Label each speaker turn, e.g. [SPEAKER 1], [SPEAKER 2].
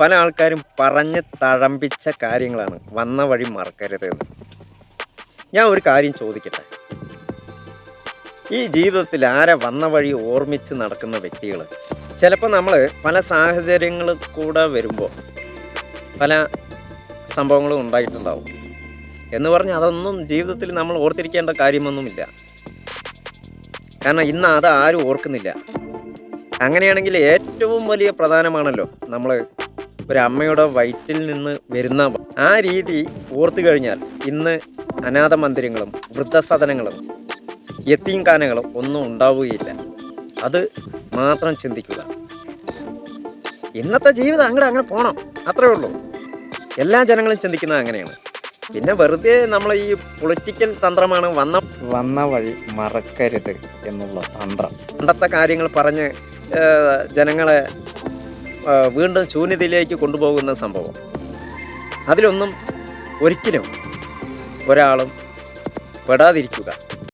[SPEAKER 1] പല ആൾക്കാരും പറഞ്ഞ് തഴമ്പിച്ച കാര്യങ്ങളാണ്. വന്ന വഴി മറക്കരുത് എന്ന് ഞാൻ ഒരു കാര്യം ചോദിക്കട്ടെ? ഈ ജീവിതത്തിൽ ആരെ വന്ന വഴി ഓർമ്മിച്ച് നടക്കുന്ന വ്യക്തികൾ ചിലപ്പോൾ നമ്മൾ പല സാഹചര്യങ്ങൾ കൂടെ വരുമ്പോൾ പല സംഭവങ്ങളും ഉണ്ടായിട്ടുണ്ടാവും. എന്ന് പറഞ്ഞ് അതൊന്നും ജീവിതത്തിൽ നമ്മൾ ഓർത്തിരിക്കേണ്ട കാര്യമൊന്നുമില്ല. കാരണം ഇന്ന് അത് ആരും ഓർക്കുന്നില്ല. അങ്ങനെയാണെങ്കിൽ ഏറ്റവും വലിയ പ്രധാനമാണല്ലോ നമ്മൾ ഒരു അമ്മയുടെ വയറ്റിൽ നിന്ന് വരുന്ന ആ രീതി ഓർത്തു കഴിഞ്ഞാൽ ഇന്ന് അനാഥ മന്ദിരങ്ങളും വൃദ്ധസദനങ്ങളും യത്തീംഖാനകളും ഒന്നും ഉണ്ടാവുകയില്ല. അത് മാത്രം ചിന്തിക്കുക. ഇന്നത്തെ ജീവിതം അങ്ങോട്ട് അങ്ങനെ പോകണം അത്രേ ഉള്ളൂ. എല്ലാ ജനങ്ങളും ചിന്തിക്കുന്നത് അങ്ങനെയാണ്. പിന്നെ വെറുതെ നമ്മൾ ഈ പൊളിറ്റിക്കൽ തന്ത്രമാണ് വന്ന വന്ന വഴി മറക്കരുത് എന്നുള്ള തന്ത്രം. പണ്ടത്തെ കാര്യങ്ങൾ പറഞ്ഞ് ജനങ്ങളെ വീണ്ടും ശൂന്യതയിലേക്ക് കൊണ്ടുപോകുന്ന സംഭവം. അതിലൊന്നും ഒരിക്കലും ഒരാളും പെടാതിരിക്കുക.